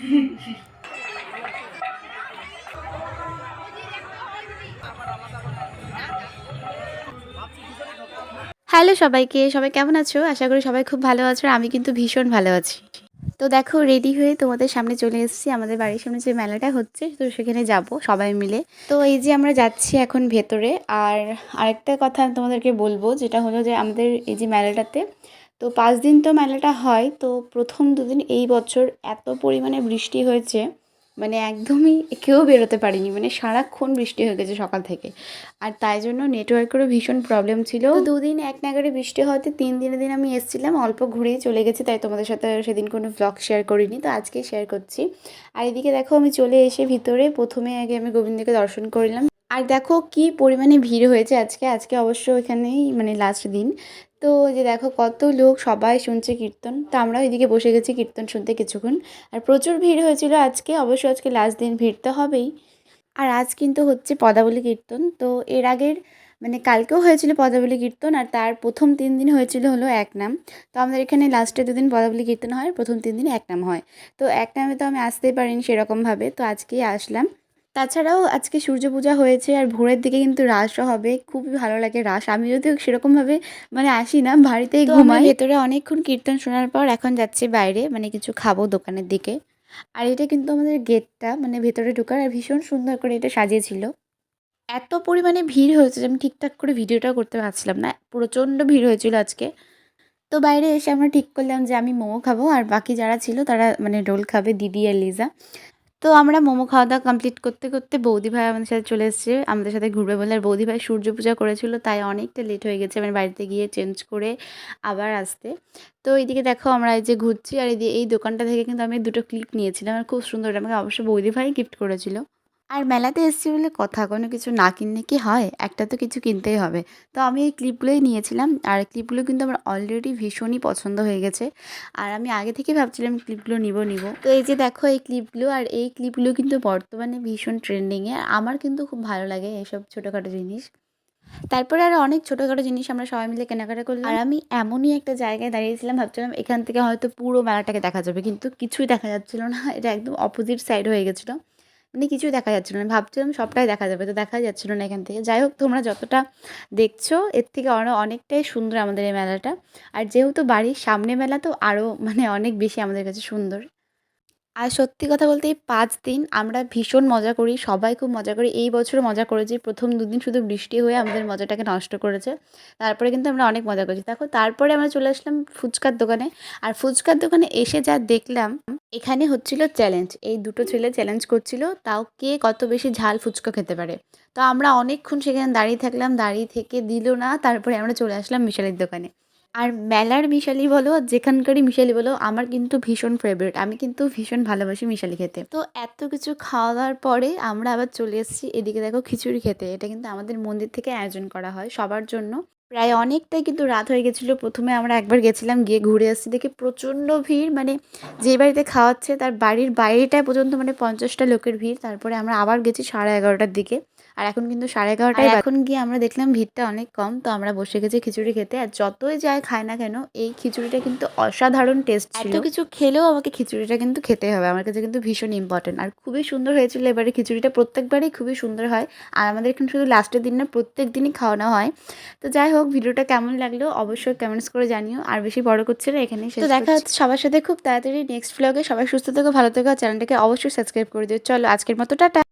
Hello সবাইকে, সবাই কেমন আছো? আশা করি সবাই খুব ভালো আছো আমি কিন্তু ভীষণ ভালো আছি। তো দেখো রেডি হয়ে তোমাদের সামনে চলে এসেছি। আমাদের বাড়ির সামনে যে মেলাটা হচ্ছে, তো সেখানে যাব সবাই মিলে। তো এই যে আমরা যাচ্ছি এখন ভেতরে, আর আরেকটা কথা তোমাদেরকে বলব, যেটা হলো যে আমাদের এই যে মেলাটাতে তো পাঁচ দিন তো মেলাটা হয়, তো প্রথম দুদিন এই বছর এত পরিমাণে বৃষ্টি হয়েছে মানে একদমই কেউ বেরোতে পারিনি মানে সারাক্ষণ বৃষ্টি হয়ে গেছে সকাল থেকে। আর তাই জন্য নেটওয়ার্কেরও ভীষণ প্রবলেম ছিল। দুদিন এক নাগারে বৃষ্টি হওয়াতে তিন দিনের দিন আমি এসেছিলাম, অল্প ঘুরেই চলে গেছি, তাই তোমাদের সাথে সেদিন কোনো ব্লগ শেয়ার করিনি, তো আজকে শেয়ার করছি। আর এদিকে দেখো আমি চলে এসে ভিতরে, প্রথমে আগে আমি গোবিন্দকে দর্শন করলাম। আর দেখো কি পরিমাণে ভিড় হয়েছে আজকে আজকে অবশ্য এখানেই মানে লাস্ট দিন। তো যে দেখো কত লোক সবাই শুনছে কীর্তন। তো আমরা এদিকে বসে গেছি কীর্তন শুনতে কিছুক্ষণ। আর প্রচুর ভিড় হয়েছিল আজকে, অবশ্য আজকে লাস্ট দিন ভিড় তো হবেই। আর আজ কিন্তু হচ্ছে পদাবলী কীর্তন। তো এর আগের মানে কালকেও হয়েছিল পদাবলী কীর্তন আর তার প্রথম তিন দিন হয়েছিল হলো এক নাম। তো আমাদের এখানে লাস্টে দুদিন পদাবলী কীর্তন হয়, প্রথম তিন দিন এক নাম হয়। তো এক নামে তো আমি আসতেই পারিনি সেরকমভাবে। তো আজকেই আসলাম। তাছাড়াও আজকে সূর্য পূজা হয়েছে আর ভোরের দিকে কিন্তু রাসও হবে। খুবই ভালো লাগে রাস। আমি যদিও সেরকমভাবে মানে আসি না বাড়িতেই ঘুমাই। ভেতরে অনেকক্ষণ কীর্তন শোনার পর এখন যাচ্ছি বাইরে মানে কিছু খাব দোকানের দিকে। আর এটা কিন্তু আমাদের গেটটা মানে ভেতরে ঢোকার আর ভীষণ সুন্দর করে এটা সাজিয়েছিল। এত পরিমাণে ভিড় হয়েছে যে আমি ঠিকঠাক করে ভিডিওটা করতে পারছিলাম না। প্রচণ্ড ভিড় হয়েছিল আজকে। তো বাইরে এসে আমরা ঠিক করলাম যে আমি মোমো খাব আর বাকি যারা ছিল তারা মানে রোল খাবে দিদি আর লিজা। তো আমরা মোমো খাওয়া দাওয়া কমপ্লিট করতে করতে বৌদি ভাই আমাদের সাথে চলে এসেছে। আমাদের সাথে ঘুরবে বলে আর বৌদি ভাই সূর্য পূজা করেছিল, তাই অনেকটা লেট হয়ে গেছে। মানে বাড়িতে গিয়ে চেঞ্জ করে আবার আসতে। তো এইদিকে দেখো আমরা এই যে ঘুরছি আর এই এই দোকানটা থেকে কিন্তু আমি দুটো ক্লিপ নিয়েছিলাম। আর খুব সুন্দর, আমাকে অবশ্যই বৌদি ভাই গিফট করেছিল। আর মেলাতে এসেছি বলে কথা, কোনো কিছু না কিনলে কি হয়? একটা তো কিছু কিনতেই হবে। তো আমি এই ক্লিপগুলোই নিয়েছিলাম, আর ক্লিপগুলো কিন্তু আমার অলরেডি ভীষণই পছন্দ হয়ে গেছে। আর আমি আগে থেকে ভাবছিলাম ক্লিপগুলো নিব নিব। তো এই যে দেখো এই ক্লিপগুলো, আর এই ক্লিপগুলো কিন্তু বর্তমানে ভীষণ ট্রেন্ডিংয়ে আর আমার কিন্তু খুব ভালো লাগে এইসব ছোটোখাটো জিনিস। তারপরে আরও অনেক ছোটোখাটো জিনিস আমরা সবাই মিলে কেনাকাটা করলাম। আর আমি এমনই একটা জায়গায় দাঁড়িয়েছিলাম, ভাবছিলাম এখান থেকে হয়তো পুরো মেলাটাকে দেখা যাবে, কিন্তু কিছুই দেখা যাচ্ছিল না, এটা একদম অপোজিট সাইড হয়ে গেছিল। মানে কিছুই দেখা যাচ্ছিল না। ভাবছিলাম সবটাই দেখা যাবে, তো দেখা যাচ্ছিল না এখান থেকে। যাই হোক, তোমরা যতটা দেখছ, এর থেকে আরও অনেকটাই সুন্দর আমাদের এই মেলাটা। আর যেহেতু বাড়ির সামনে মেলা, তো আরও মানে অনেক বেশি আমাদের কাছে সুন্দর। আর সত্যি কথা বলতে, এই পাঁচ দিন আমরা ভীষণ মজা করি, সবাই খুব মজা করি। এই বছরও মজা করেছি। প্রথম দুদিন শুধু বৃষ্টি হয়ে আমাদের মজাটাকে নষ্ট করেছে। তারপরে কিন্তু আমরা অনেক মজা করেছি। দেখো, তারপরে আমরা চলে আসলাম ফুচকার দোকানে। আর ফুচকার দোকানে এসে যা দেখলাম এখানে হচ্ছিল চ্যালেঞ্জ এই দুটো ছেলে চ্যালেঞ্জ করছিল, তাও কে কত বেশি ঝাল ফুচকা খেতে পারে। তো আমরা অনেকক্ষণ সেখানে দাঁড়িয়ে থাকলাম, দাঁড়িয়ে থেকে দিল না, তারপরে আমরা চলে আসলাম মিশালির দোকানে। আর মেলার মিশালি বলো যেখানকারই মিশালি বলো, আমার কিন্তু ভীষণ ফেভারিট আমি কিন্তু ভীষণ ভালোবাসি মিশালি খেতে। তো এত কিছু খাওয়া দাওয়ার পরে আমরা আবার চলে এসেছি, এদিকে দেখো খিচুড়ি খেতে। এটা কিন্তু আমাদের মন্দির থেকে আয়োজন করা হয় সবার জন্য। প্রায় অনেকটাই কিন্তু রাত হয়ে গেছিল। প্রথমে আমরা একবার গেছিলাম গিয়ে ঘুরে আসছি। দেখে প্রচণ্ড ভিড় মানে যে বাড়িতে খাওয়াচ্ছে তার বাড়ির বাইরেটায় পর্যন্ত মানে পঞ্চাশটা লোকের ভিড়। তারপরে আমরা আবার গেছি সাড়ে এগারোটার দিকে। আর এখন কিন্তু সাড়ে এগারোটায় এখন গিয়ে আমরা দেখলাম ভিড়টা অনেক কম তো আমরা বসে গেছি খিচুড়ি খেতে। আর যতই যায় খায় না কেন এই খিচুড়িটা কিন্তু অসাধারণ টেস্ট ছিল। এত কিছু খেলেও আমাকে খিচুড়িটা কিন্তু খেতে হবে। আমার কাছে কিন্তু ভীষণ ইম্পর্টেন্ট আর খুবই সুন্দর হয়েছিল এবারে খিচুড়িটা। প্রত্যেকবারই খুবই সুন্দর হয়। আর আমাদের এখানে শুধু লাস্টের দিন না প্রত্যেক দিনই খাওয়ানো হয়। তো যাই হোক ভিডিওটা কেমন লাগল অবশ্যই কমেন্টস করে জানিও। আর বেশি বড় করছে না এখানে তো দেখা হচ্ছে সবার সাথে খুব তাড়াতাড়ি নেক্সট ব্লগে সবাই সুস্থ থেকো ভালো থেকো চ্যানেলটাকে অবশ্যই সাবস্ক্রাইব করে দিও। চলো আজকের মতো টাটা।